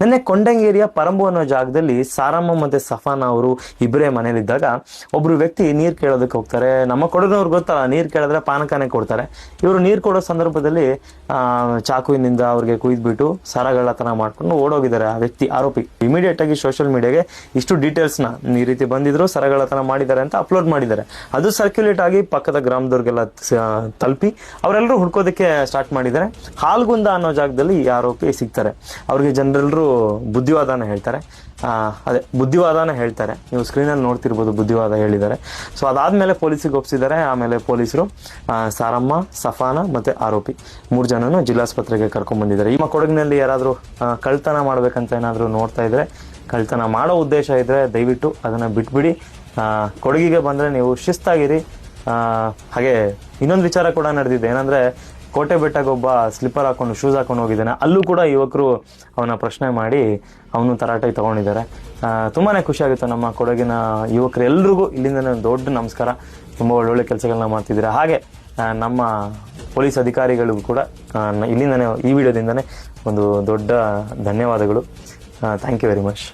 ನಿನ್ನೆ ಕೊಂಡಂಗೇರಿಯ ಪರಂಬು ಅನ್ನೋ ಜಾಗದಲ್ಲಿ ಸಾರಮ್ಮ ಮತ್ತೆ ಸಫಾನ ಅವರು ಇಬ್ಬರೇ ಮನೇಲಿದ್ದಾಗ ಒಬ್ರು ವ್ಯಕ್ತಿ ನೀರು ಕೇಳೋದಕ್ಕೆ ಹೋಗ್ತಾರೆ. ನಮ್ಮ ಕೊಡಗಿನವ್ರು ಗೊತ್ತಲ್ಲ, ನೀರು ಕೇಳಿದ್ರೆ ಪಾನಕನೇ ಕೊಡ್ತಾರೆ. ಇವರು ನೀರು ಕೊಡೋ ಸಂದರ್ಭದಲ್ಲಿ ಚಾಕುವಿನಿಂದ ಅವ್ರಿಗೆ ಕುಯ್ದ್ಬಿಟ್ಟು ಸರಗಳತನ ಮಾಡ್ಕೊಂಡು ಓಡೋಗಿದ್ದಾರೆ ಆ ವ್ಯಕ್ತಿ, ಆರೋಪಿ. ಇಮಿಡಿಯೇಟ್ ಆಗಿ ಸೋಷಿಯಲ್ ಮೀಡಿಯಾಗೆ ಇಷ್ಟು ಡೀಟೇಲ್ಸ್ನ ಈ ರೀತಿ ಬಂದಿದ್ರು ಸರಗಳತನ ಮಾಡಿದ್ದಾರೆ ಅಂತ ಅಪ್ಲೋಡ್ ಮಾಡಿದ್ದಾರೆ. ಅದು ಸರ್ಕ್ಯುಲೇಟ್ ಆಗಿ ಪಕ್ಕದ ಗ್ರಾಮದವ್ರಿಗೆಲ್ಲ ತಲುಪಿ ಅವರೆಲ್ಲರೂ ಹುಡ್ಕೋದಕ್ಕೆ ಸ್ಟಾರ್ಟ್ ಮಾಡಿದ್ದಾರೆ. ಹಾಲ್ಗುಂದ ಅನ್ನೋ ಜಾಗದಲ್ಲಿ ಈ ಆರೋಪಿ ಸಿಗ್ತಾರೆ. ಅವ್ರಿಗೆ ಜನರೆಲ್ಲರೂ ಬುದ್ಧಿವಾದನ ಹೇಳ್ತಾರೆ. ಅದೇ, ಬುದ್ಧಿವಾದನ ಹೇಳ್ತಾರೆ. ನೀವು ಸ್ಕ್ರೀನಲ್ಲಿ ನೋಡ್ತಿರ್ಬೋದು ಬುದ್ಧಿವಾದ ಹೇಳಿದ್ದಾರೆ. ಸೊ ಅದಾದಮೇಲೆ ಪೊಲೀಸಿಗೆ ಒಪ್ಪಿಸಿದ್ದಾರೆ ಆಮೇಲೆ ಪೊಲೀಸರು ಸಾರಮ್ಮ, ಸಫಾನ ಮತ್ತು ಆರೋಪಿ ಮೂರು ಜನನು ಜಿಲ್ಲಾಸ್ಪತ್ರೆಗೆ ಕರ್ಕೊಂಡ್ಬಂದಿದ್ದಾರೆ ಈ ಕೊಡಗಿನಲ್ಲಿ ಯಾರಾದರೂ ಕಳ್ತನ ಮಾಡಬೇಕಂತ ಏನಾದರೂ ನೋಡ್ತಾ ಇದ್ದರೆ ಕಳ್ತನ ಮಾಡೋ ಉದ್ದೇಶ ಇದ್ದರೆ ದಯವಿಟ್ಟು ಅದನ್ನು ಬಿಟ್ಬಿಡಿ. ಕೊಡಗಿಗೆ ಬಂದರೆ ನೀವು ಶಿಸ್ತಾಗಿರಿ. ಹಾಗೆ ಇನ್ನೊಂದು ವಿಚಾರ ಕೂಡ ನಡೆದಿದೆ. ಏನಂದ್ರೆ ಕೋಟೆ ಬೆಟ್ಟಕ್ಕೆ ಒಬ್ಬ ಸ್ಲಿಪ್ಪರ್ ಹಾಕೊಂಡು ಶೂಸ್ ಹಾಕೊಂಡು ಹೋಗಿದ್ದಾನೆ. ಅಲ್ಲೂ ಕೂಡ ಯುವಕರು ಅವನ ಪ್ರಶ್ನೆ ಮಾಡಿ ಅವನು ತರಾಟೆಗೆ ತಗೊಂಡಿದ್ದಾರೆ. ತುಂಬಾ ತುಂಬಾನೇ ಖುಷಿ ಆಗುತ್ತೆ ನಮ್ಮ ಕೊಡಗಿನ ಯುವಕರು ಎಲ್ರಿಗೂ ಇಲ್ಲಿಂದ ದೊಡ್ಡ ನಮಸ್ಕಾರ. ತುಂಬ ಒಳ್ಳೊಳ್ಳೆ ಕೆಲಸಗಳನ್ನ ಮಾಡ್ತಿದ್ದೀರಾ. ಹಾಗೆ ನಮ್ಮ ಪೊಲೀಸ್ ಅಧಿಕಾರಿಗಳಿಗೂ ಕೂಡ ಇಲ್ಲಿಂದನೇ, ಈ ವಿಡಿಯೋದಿಂದನೇ ಒಂದು ದೊಡ್ಡ ಧನ್ಯವಾದಗಳು. Thank you very much